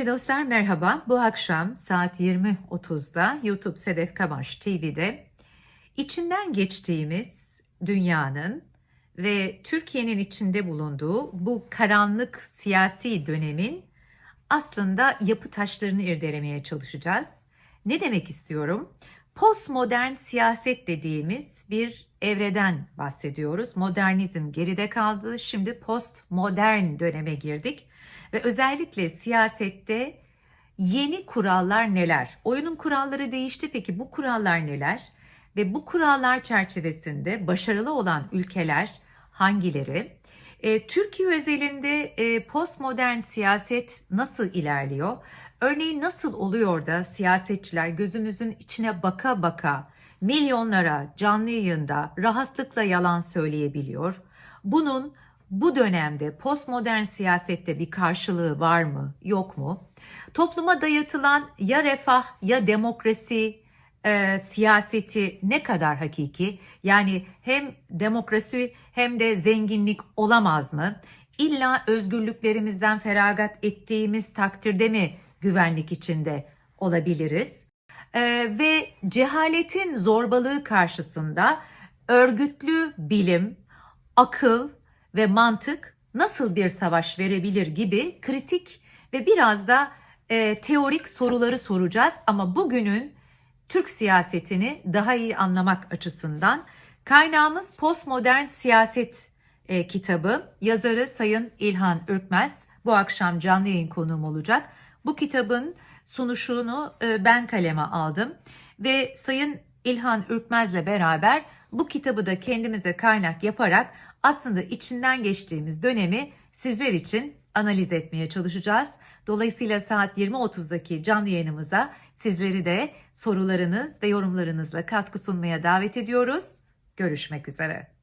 Sevgili dostlar merhaba. Bu akşam saat 20.30'da YouTube Sedef Kamaş TV'de içinden geçtiğimiz dünyanın ve Türkiye'nin içinde bulunduğu bu karanlık siyasi dönemin aslında yapı taşlarını irdelemeye çalışacağız. Ne demek istiyorum? Postmodern siyaset dediğimiz bir evreden bahsediyoruz. Modernizm geride kaldı. Şimdi postmodern döneme girdik. Ve özellikle siyasette yeni kurallar neler? Oyunun kuralları değişti peki bu kurallar neler? Ve bu kurallar çerçevesinde başarılı olan ülkeler hangileri? E, Türkiye özelinde e, postmodern siyaset nasıl ilerliyor? Örneğin nasıl oluyor da siyasetçiler gözümüzün içine baka baka milyonlara canlı yayında rahatlıkla yalan söyleyebiliyor? Bunun bu dönemde postmodern siyasette bir karşılığı var mı, yok mu? Topluma dayatılan ya refah ya demokrasi e, siyaseti ne kadar hakiki? Yani hem demokrasi hem de zenginlik olamaz mı? İlla özgürlüklerimizden feragat ettiğimiz takdirde mi güvenlik içinde olabiliriz? E, ve cehaletin zorbalığı karşısında örgütlü bilim, akıl ve mantık nasıl bir savaş verebilir gibi kritik ve biraz da e, teorik soruları soracağız. Ama bugünün Türk siyasetini daha iyi anlamak açısından kaynağımız Postmodern Siyaset e, kitabı. Yazarı Sayın İlhan Ürkmez bu akşam canlı yayın konuğum olacak. Bu kitabın sunuşunu e, ben kaleme aldım ve Sayın İlhan Ürkmez'le beraber bu kitabı da kendimize kaynak yaparak aslında içinden geçtiğimiz dönemi sizler için analiz etmeye çalışacağız. Dolayısıyla saat 20.30'daki canlı yayınımıza sizleri de sorularınız ve yorumlarınızla katkı sunmaya davet ediyoruz. Görüşmek üzere.